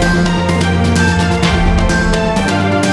Thank you.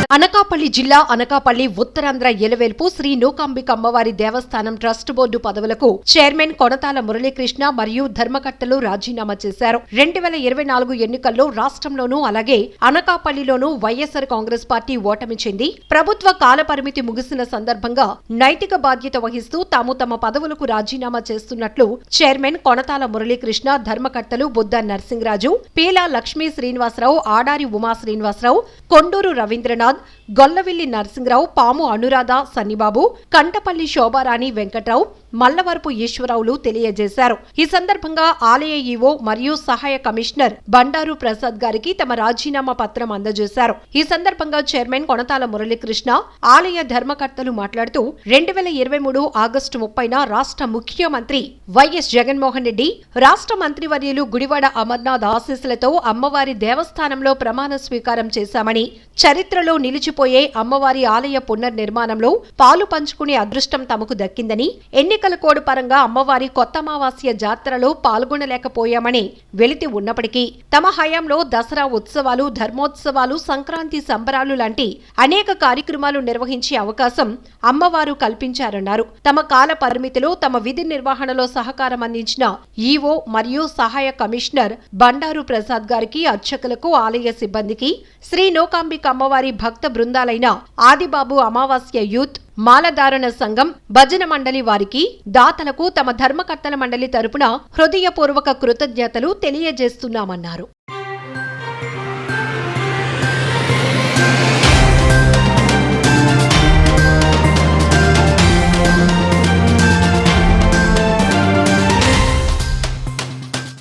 Anakapalli జిల్లా అనకాపల్లి ఉత్తరాంధ్ర ఎలవేల్పు శ్రీ నూకాంబిక అమ్మవారి దేవస్థానం ట్రస్ట్ బోర్డు పదవులకు చైర్మన్ కొనతాల మురళీకృష్ణ మరియు ధర్మకర్తలు రాజీనామా చేశారు. రెండు వేల ఇరవై నాలుగు ఎన్నికల్లో రాష్ట్రంలోనూ అలాగే అనకాపల్లిలోనూ వైఎస్సార్ కాంగ్రెస్ పార్టీ ఓటమి చెంది ప్రభుత్వ కాలపరిమితి ముగిసిన సందర్భంగా నైతిక బాధ్యత వహిస్తూ తాము తమ పదవులకు రాజీనామా చేస్తున్నట్లు చైర్మన్ కొనతాల మురళీకృష్ణ ధర్మకర్తలు బుద్ధ నర్సింగరాజు పీలా లక్ష్మీ శ్రీనివాసరావు ఆడారి ఉమా శ్రీనివాసరావు కొండూరు రవీంద్రనాథ్ గొల్లవిల్లి నరసింహరావు పాము అనురాధ సన్నిబాబు కంటపల్లి శోభారాణి వెంకట్రావు మల్లవరపు ఈశ్వరరావులు తెలియజేశారు. ఈ సందర్భంగా ఆలయ ఈవో మరియు సహాయ కమిషనర్ బండారు ప్రసాద్ గారికి తమ రాజీనామా పత్రం అందజేశారు. ఈ సందర్భంగా చైర్మన్ కొనతాల మురళీకృష్ణ ఆలయ ధర్మకర్తలు మాట్లాడుతూ రెండు వేల ఇరవై మూడు ఆగస్టు ముప్పైన రాష్ట్ర ముఖ్యమంత్రి వైఎస్ జగన్మోహన్ రెడ్డి రాష్ట్ర మంత్రివర్యులు గుడివాడ అమర్నాథ్ ఆశీస్సులతో అమ్మవారి దేవస్థానంలో ప్రమాణ స్వీకారం చేశామని చరిత్రలో నిలిచిపోయే అమ్మవారి ఆలయ పునర్నిర్మాణంలో పాలు పంచుకునే అదృష్టం తమకు దక్కిందని ఎన్నికల కోడ్ పరంగా అమ్మవారి కొత్త అమావాస్య జాతరలో పాల్గొనలేకపోయామని వెలితి ఉన్నప్పటికీ తమ హయాంలో దసరా ఉత్సవాలు ధర్మోత్సవాలు సంక్రాంతి సంబరాలు లాంటి అనేక కార్యక్రమాలు నిర్వహించే అవకాశం అమ్మవారు కల్పించారన్నారు. తమ కాల పరిమితిలో తమ విధి నిర్వహణలో సహకారం అందించిన ఈవో మరియు సహాయ కమిషనర్ బండారు ప్రసాద్ గారికి అర్చకులకు ఆలయ సిబ్బందికి శ్రీ నోకాంబిక అమ్మవారి భక్త బృందాలైన ఆదిబాబు అమావాస్య యూత్ మాలధారణ సంఘం భజన మండలి వారికి దాతలకు తమ ధర్మకర్తల మండలి తరపున హృదయపూర్వక కృతజ్ఞతలు తెలియజేస్తున్నామన్నారు.